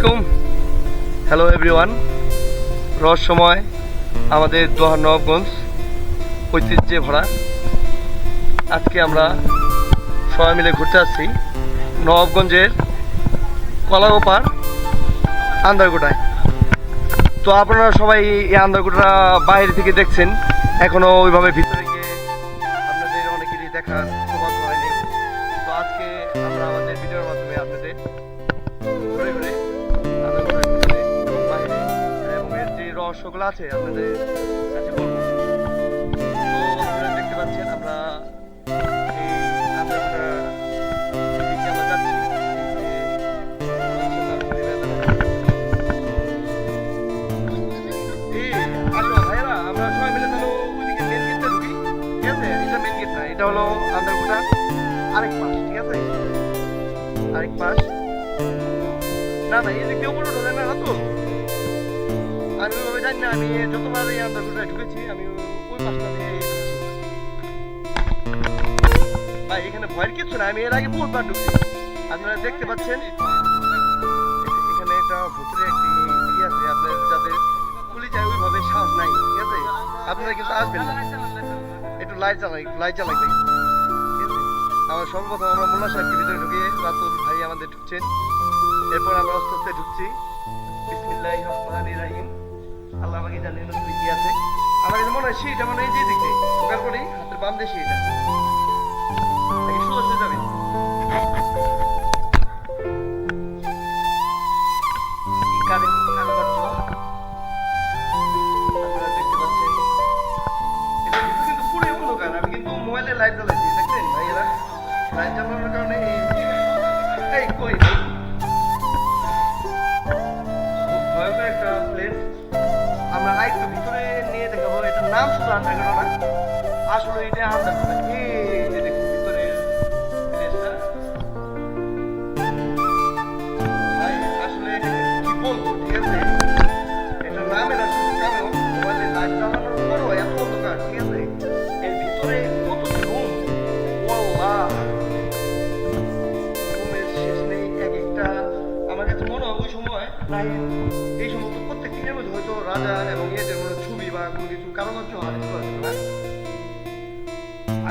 আলাইকুম। Hello everyone রহস্যময় আমাদের দোহা নবগঞ্জ ঐতিহ্যে ভরা আজকে আমরা সবাই মিলে ঘুরতে আসছি নবাবগঞ্জের কলাগোপার আন্দারগোটায় তো আপনারা সবাই এই আন্দারগোটা বাইরে থেকে দেখছেন। এখনও ওইভাবে ভিতরে গিয়ে আপনাদের অনেকেরই দেখার সৌভাগ্য হয়নি। তো আজকে আমরা আমাদের ভিডিওর মাধ্যমে আপনাদের রহস্যগুলো আছে, আপনাদের কাছে বলব। আপনারা দেখতে পাচ্ছেন আমরা আন্দারগোটা আরেক পাশ আরেক পাশ। না না, এই দিক দিয়ে উপরে ঢোকে না তো। আমি ওইভাবে জানি আমি যতবার এই আন্দারগোটায় ঢুকেছি, আমি ওই পাশটা দিয়ে ভাই, এখানে ভয়ের কিছু না আমি এর আগে বহুতবার ঢুকছি। আপনারা দেখতে পাচ্ছেন, এখানে একটা ভূতের একটি ই আছে, আপনার যাদের পুলি যায়, ওইভাবে সাহস নাই, ঠিক আছে? আপনারা কিন্তু আসবেন একটু লাইট জ্বালাই লাইট জ্বালাই ভাই। আমার সর্বপ্রথম আমরা মোল্লা সাহেবকে ভিতরে ঢুকিয়ে রাতুল ভাই আমাদের ঢুকছেন। এরপর আমরা আস্তে আস্তে ঢুকছি। বিসমিল্লাহ রহমান রাহিম। আল্লাহ আমাকে জানি নতুন কি আছে? আমার এটা মনে হয় সেইটা মনে হয় যে দিকে তারপরে হাতের বাম দিয়ে সেইটা। সোজা সোজা যাবেন একটা। আমার হয় এই সমস্ত প্রত্যেক দিনের মধ্যে হয়তো রাজা এবং ইয়েদের মনে হয় ছবি বা কোনো কিছু কারুকার্য হারিয়ে করা ছিল না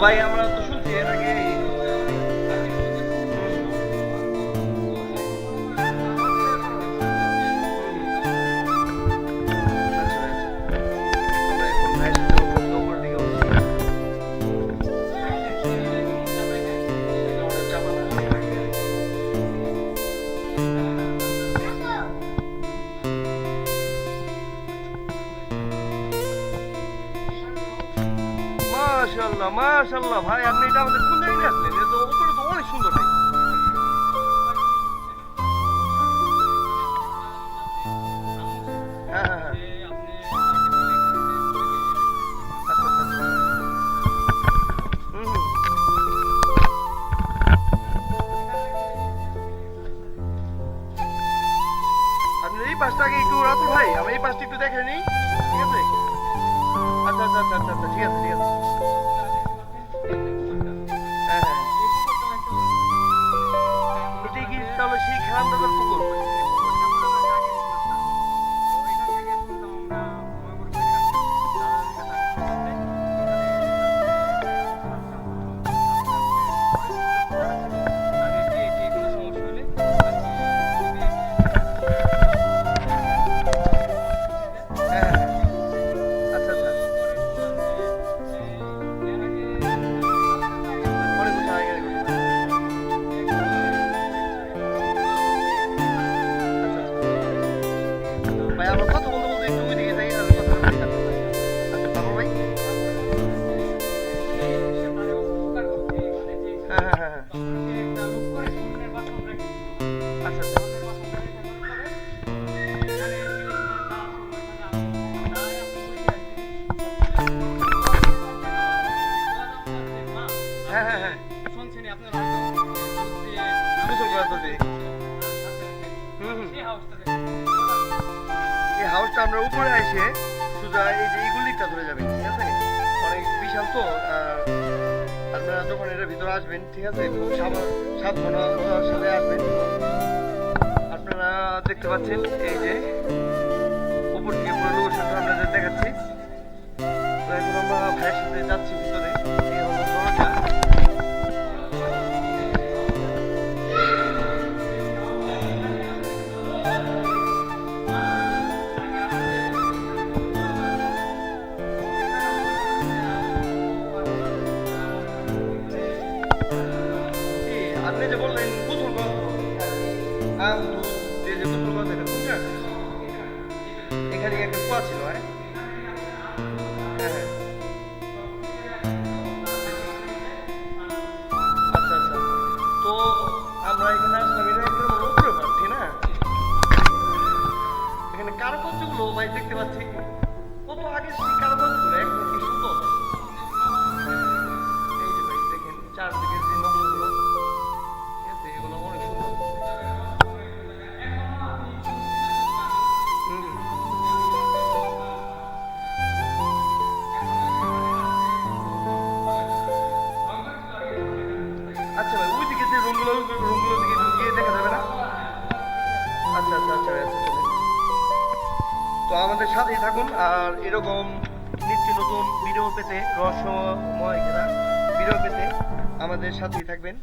ভাই আমরা মাশাআল্লাহ মাশাআল্লাহ ভাই আপনি এটা আমাদের কোন জায়গায় নিয়ে আসলেন। এটা তো উপরে তো অনেক সুন্দর ভাই। হ্যাঁ হ্যাঁ হ্যাঁ। এই একটু রাতুল ভাই আমি এই পাশটা একটু দেখে নিই। ঠিক আছে? আচ্ছা আচ্ছা আচ্ছা আচ্ছা আচ্ছা, ঠিক আছে। হাউসটা আমরা উপরে এসে সোজা এই যে ইগুলিটা ধরে যাবে ঠিক আছে অনেক বিশাল তো আপনারা যখন এটার ভিতরে আসবেন, ঠিক আছে? খুব সাবধানতার সাথে আসবেন। আপনারা দেখতে পাচ্ছেন এই যে উপর দিয়ে পুরো লোকেশনটা আপনাদের দেখাচ্ছি। তো এখন আমরা ভাইয়ের সাথে যাচ্ছি ভিতরে। আপনি যে বললেন গোসল দুধ দিয়ে যে গোসল এটা কোন এখানে একটা কুয়া ছিল হ্যাঁ? হ্যাঁ, হ্যাঁ। আচ্ছা আচ্ছা। এখানে কারুকার্যগুলো ভাই দেখতে পাচ্ছি। কত আগে আচ্ছা আচ্ছা আচ্ছা আচ্ছা। তো আমাদের সাথেই থাকুন, আর এরকম নিত্য নতুন ভিডিও পেতে রহস্যময় ঘেরা ভিডিও পেতে আমাদের সাথেই থাকবেন।